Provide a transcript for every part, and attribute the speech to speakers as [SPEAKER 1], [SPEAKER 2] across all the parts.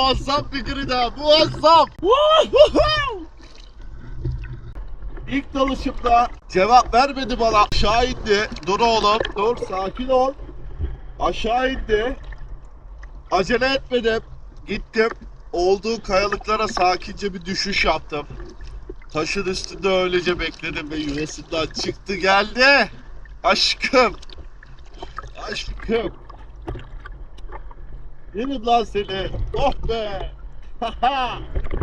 [SPEAKER 1] Muazzam bir grida. Muazzam. İlk dalışımda cevap vermedi bana. Aşağı indi. Dur oğlum. Dur sakin ol. Aşağı indi. Acele etmedim. Gittim. Olduğu kayalıklara sakince bir düşüş yaptım. Taşın üstünde öylece bekledim ve yuvasından çıktı geldi. Aşkım. Aşkım. Yerim lan seni. Oh be.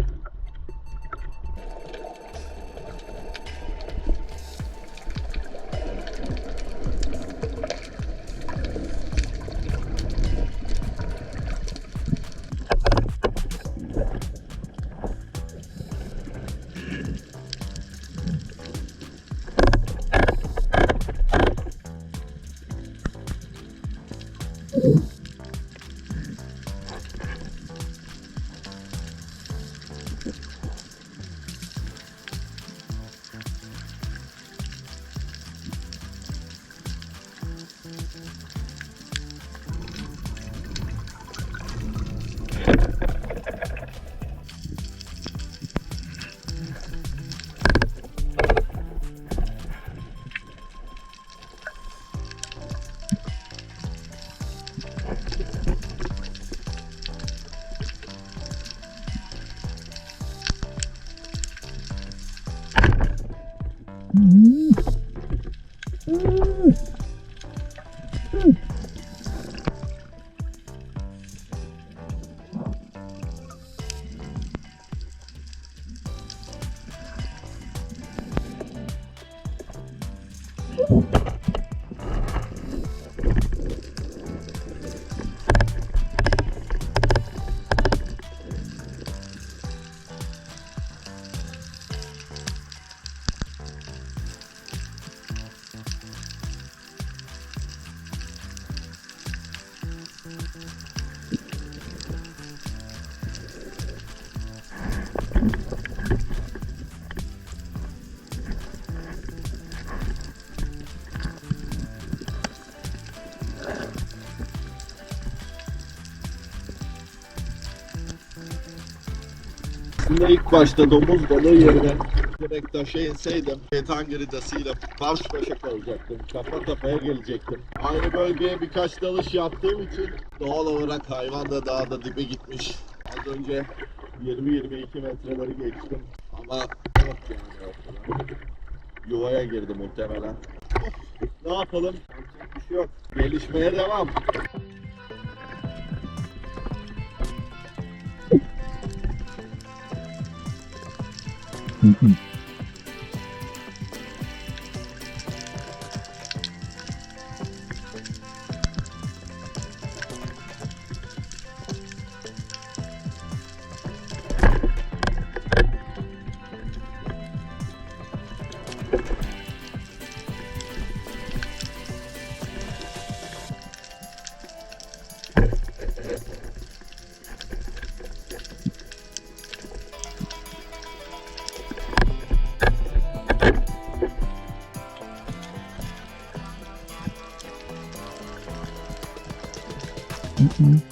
[SPEAKER 1] Thank you. Aslında ilk başta domuz balığı yerine direkt taşa inseydim şeytan gridasıyla baş başa kalacaktım. Kafa kafaya gelecektim. Aynı bölgeye birkaç dalış yaptığım için doğal olarak hayvan da daha da dibe gitmiş. Az önce 20-22 metreleri geçtim. Ama yok yani ortada. Yuvaya girdi muhtemelen. Ne yapalım? Yapacak bir şey yok. Gelişmeye devam. 嗯嗯。Угу.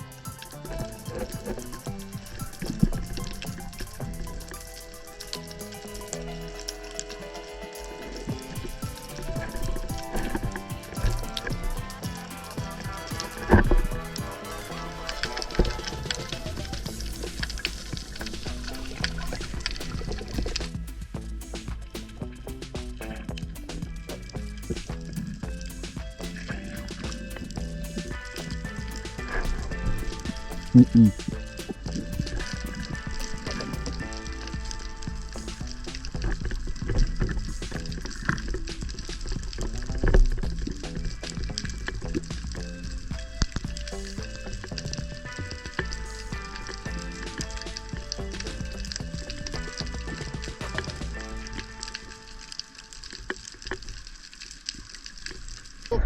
[SPEAKER 1] Çok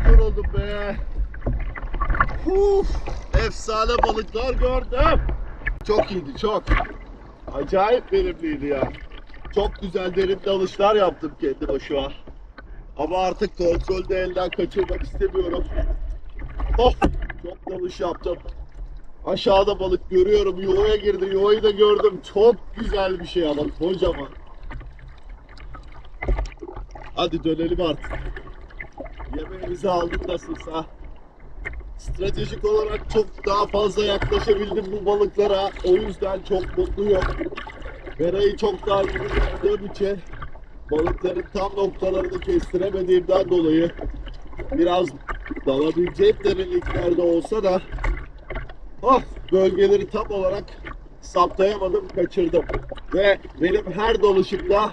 [SPEAKER 1] yoruldum be. Uf, efsane balıklar gördüm. Çok iyiydi çok. Acayip verimliydi ya. Çok güzel derin dalışlar yaptım kendi başıma. Ama artık kontrolde elden kaçırmak istemiyorum. Oh, çok dalış yaptım. Aşağıda balık görüyorum. Yuvaya girdi. Yuvayı da gördüm. Çok güzel bir şey ama kocaman. Hadi dönelim artık. Yemeğimizi aldık nasılsa. Stratejik olarak çok daha fazla yaklaşabildim bu balıklara. O yüzden çok mutluyum. Verayı çok daha iyi yaptığım için balıkların tam noktalarını kestiremediğimden dolayı biraz dalabileceğim derinliklerde olsa da ah, bölgeleri tam olarak saptayamadım, kaçırdım. Ve benim her dalışımda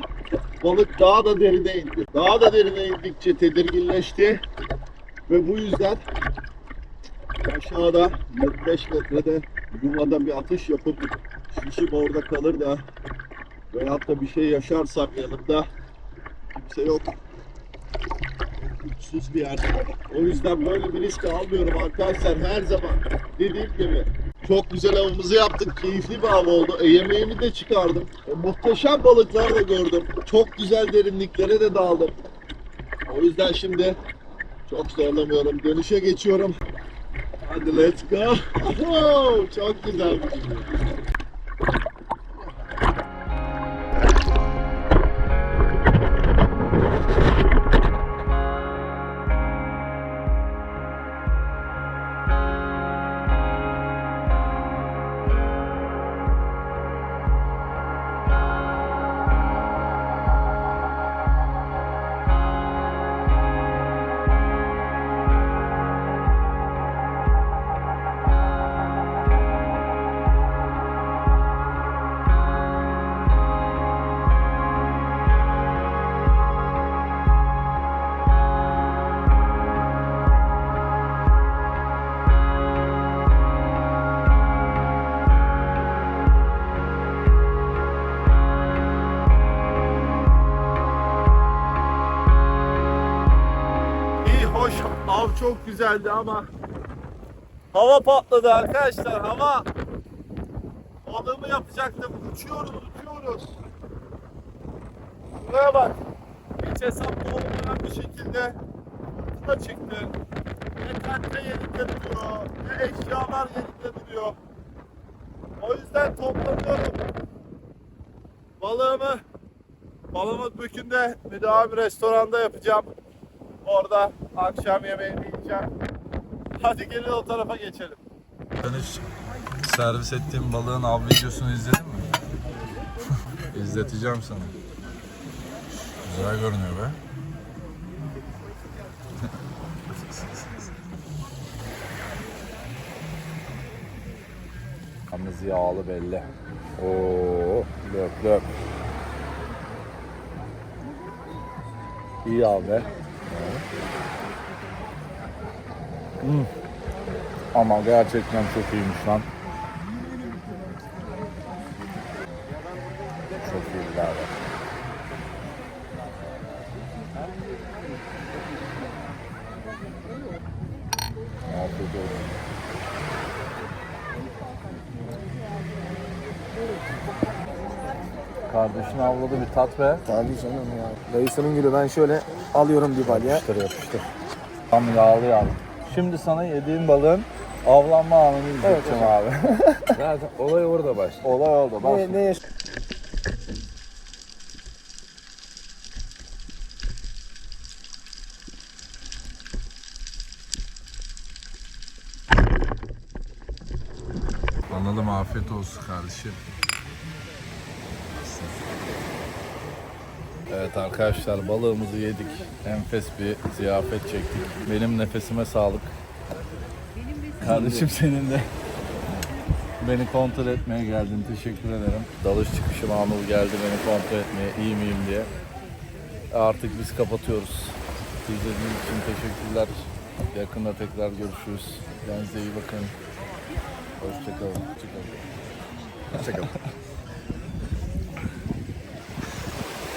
[SPEAKER 1] balık daha da derine indi. Daha da derine indikçe tedirginleşti. Ve bu yüzden aşağıda 25 metrede yuvada bir atış yapıp şişim orada kalır da veyahut da bir şey yaşarsam yanımda kimse yok. Uçsuz bir yer. O yüzden böyle bir risk almıyorum arkadaşlar her zaman. Dediğim gibi çok güzel avımızı yaptık. Keyifli bir av oldu. E, yemeğimi de çıkardım. E, muhteşem balıklar da gördüm. Çok güzel derinliklere de daldım. O yüzden şimdi çok zorlamıyorum. Dönüşe geçiyorum. Let's go. Oho, çok bir şey. Çok güzeldi ama hava patladı arkadaşlar hava. Balığımı yapacaktım. Uçuyoruz uçuyoruz. Buraya bak. Hiç hesaplı olmayan bir şekilde fırtına çıktı. Ne tente yerinde duruyor ne eşyalar yerinde duruyor o yüzden toplanıyorum balığımı Balamut Bükü'nde müdavim restoranda yapacağım. Orada akşam yemeğini yiyeceğim. Hadi gelin o tarafa geçelim.
[SPEAKER 2] Sen hiç servis ettiğim balığın av videosunu izledin mi? İzleteceğim sana. Güzel görünüyor be.
[SPEAKER 3] Yalnız yağlı belli. Oo, löp löp. İyi abi. Hmm. Ama gerçekten çok iyiymiş lan. Çok iyi abi. Afiyet olsun. Kardeşin avladı bir tat be.
[SPEAKER 4] Tabii canım ya. Dayısının gülü ben şöyle alıyorum bir balya.
[SPEAKER 3] Yapıştır yapıştır. Tam yağlı yağlı. Şimdi sana yediğim balığın avlanma anını izleteceğim abi.
[SPEAKER 4] Zaten olay orada başlıyor.
[SPEAKER 3] Olay oldu. Bak.
[SPEAKER 4] Ne, ne yaş-
[SPEAKER 2] Analım afiyet olsun kardeşim.
[SPEAKER 3] Evet arkadaşlar balığımızı yedik. Enfes bir ziyafet çektik. Benim nefesime sağlık. Kardeşim senin de beni kontrol etmeye geldin. Teşekkür ederim. Dalış çıkışı Mamur geldi beni kontrol etmeye iyi miyim diye. Artık biz kapatıyoruz. İzlediğiniz için teşekkürler. Yakında tekrar görüşürüz. Kendinize iyi bakın. Hoşçakalın. Hoşçakalın.
[SPEAKER 2] Hoşçakalın.